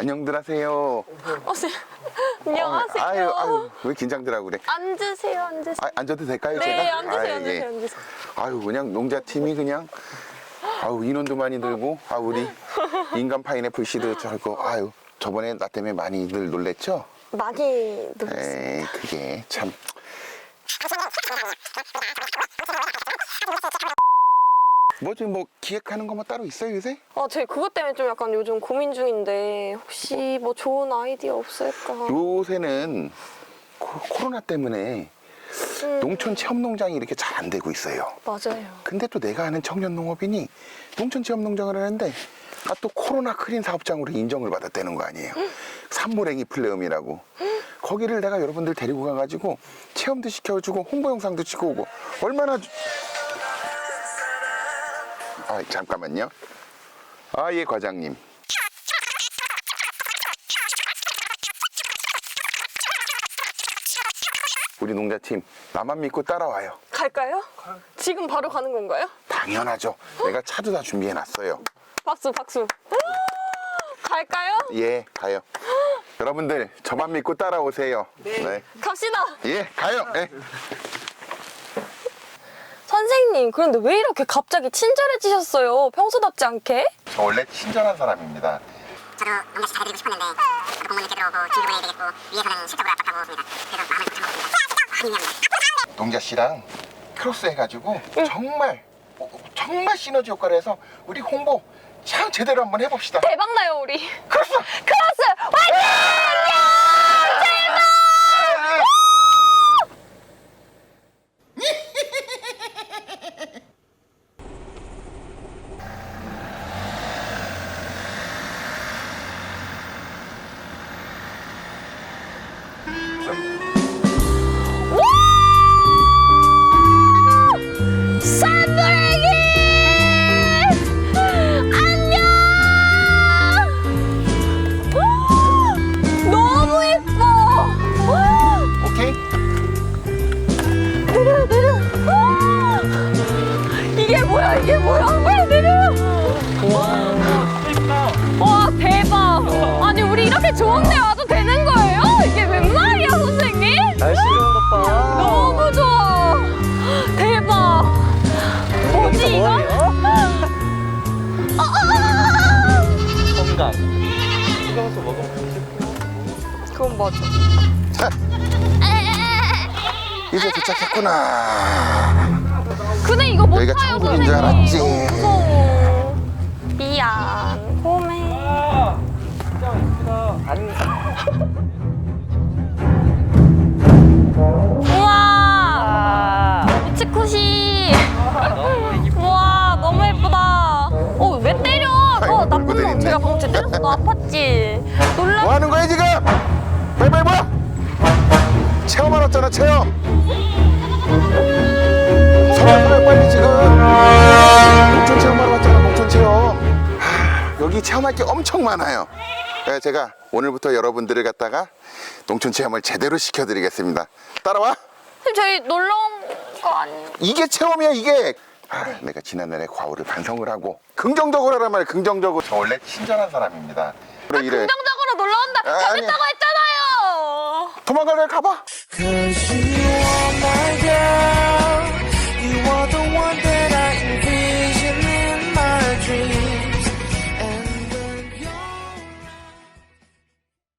안녕들 하세요. 어, 네. 안녕하세요. 아유, 아유, 왜 긴장들 하고 그래? 앉으세요, 앉으세요. 아, 앉아도 될까요, 네, 제가? 앉으세요, 앉으세요, 예. 앉으세요. 아유, 그냥 농자팀이 그냥, 아유, 인원도 많이 들고, 아, 우리 인간 파인애플 씨도 저거, 아유, 저번에 나 때문에 많이들 놀랬죠? 많이 놀랐어요. 에이, 그게 참. 뭐 지금 뭐 기획하는 거 뭐 따로 있어요, 요새? 어, 제 그것 때문에 좀 약간 요즘 고민 중인데 혹시 뭐 좋은 아이디어 없을까? 요새는 코, 코로나 때문에 음, 농촌 체험 농장이 이렇게 잘 안 되고 있어요. 맞아요. 근데 또 내가 아는 청년 농업인이 농촌 체험 농장을 하는데 아 또 코로나 크린 사업장으로 인정을 받았다는 거 아니에요. 산모랭이 플레음이라고. 거기를 내가 여러분들 데리고 가가지고 체험도 시켜주고 홍보 영상도 찍고 오고 얼마나 주- 아 잠깐만요. 아 예 과장님. 우리 농자팀 나만 믿고 따라와요. 갈까요? 지금 바로 가는 건가요? 당연하죠. 내가 차도 다 준비해 놨어요. 박수, 박수. 아, 갈까요? 예, 가요. 여러분들 저만 믿고 따라오세요. 네. 갑시다. 예, 가요. 예. 선생님, 그런데 왜 이렇게 갑자기 친절해지셨어요? 평소답지 않게? 저 원래 친절한 사람입니다. 저도 농가시 잘해드리고 싶었는데 저도 공무원 늦게 들어오고 진급 보내야 되겠고 위에서는 실적으로 압박하고 있습니다. 그래서 마음을 고쳐먹었습니다. 많이 미안합니다. 동자 씨랑 크로스 해가지고 정말 어, 정말 시너지 효과를 해서 우리 홍보 참 제대로 한번 해봅시다. 대박 나요, 우리. 크로스. 크로스! 화이팅! 산브레기! 안녕! 와, 너무 예뻐! 와, 오케이. 내려, 내려! 와, 이게 뭐야, 이게 뭐야? 빨리 내려! 와, 대박! 아니, 우리 이렇게 좋은 데 와도 되는 거예 건강. 신경써 먹으면 아. 그건 맞아. 자, 이제 도착했구나. 근데 이거 못 여기가 타요, 천국인 줄 선생님. 알았지. 너무 무서워. 제가 방금 쟤. 너 아팠지? 놀라. 뭐 하는 거야 지금? 빨리빨리 봐. 체험하러 왔잖아 체험. 서야 빨리 지금. 농촌 체험하러 왔잖아 농촌 체험. 하, 여기 체험할 게 엄청 많아요. 네, 제가 오늘부터 여러분들을 갖다가 농촌 체험을 제대로 시켜드리겠습니다. 따라와. 선생님, 저희 놀러 온 거 아니에요? 이게 체험이야 이게. 아, 네. 내가 지난날의 과오를 반성을 하고 긍정적으로 하란 말이 긍정적으로 저 원래 친절한 사람입니다. 아, 그래 이래 긍정적으로 놀러 온다. 아, 아니. 가겠다고 했잖아요. 도망가래 가봐. Cause you are my girl, you are the one that